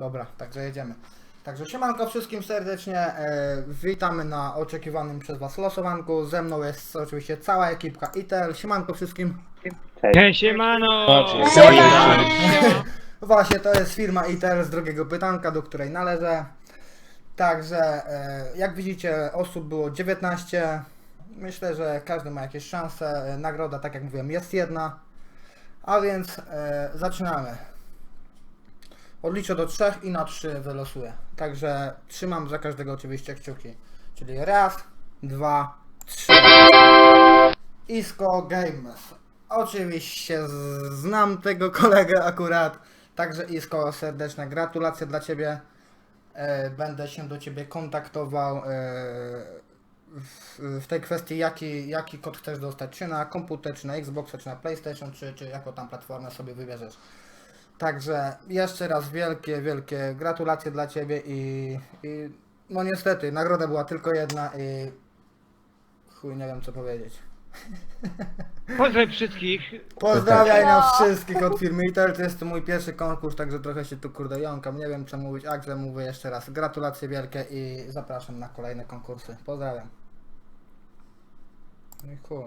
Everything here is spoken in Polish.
Dobra, także jedziemy. Także siemanko wszystkim serdecznie, e, witamy na oczekiwanym przez Was losowanku. Ze mną jest oczywiście cała ekipka ITEL. Siemanko wszystkim. Hej, siemano! Właśnie to jest firma ITEL z drugiego pytanka, do której należę. Także e, jak widzicie osób było 19. Myślę, że każdy ma jakieś szanse. E, Nagroda, tak jak mówiłem, jest jedna. A więc e, zaczynamy. Odliczę do trzech i na trzy wylosuję. Także trzymam za każdego oczywiście kciuki. Czyli raz, dwa, trzy. Isco Games. Oczywiście znam tego kolegę akurat. Także Isco, serdeczne gratulacje dla Ciebie. E, Będę się do Ciebie kontaktował e, w, tej kwestii, jaki, jaki kod chcesz dostać, czy na komputer, czy na Xboxa, czy na PlayStation, czy, czy jaką tam platformę sobie wybierzesz. Także jeszcze raz wielkie, wielkie gratulacje dla Ciebie i, i no niestety, nagroda była tylko jedna i chuj, nie wiem co powiedzieć. Pozdrawiam wszystkich. Pozdrawiam nas wszystkich od firmy ITEL, to jest to mój pierwszy konkurs, także trochę się tu kurde jąkam, nie wiem co mówić, także mówię jeszcze raz, gratulacje wielkie i zapraszam na kolejne konkursy. Pozdrawiam. No i chuj.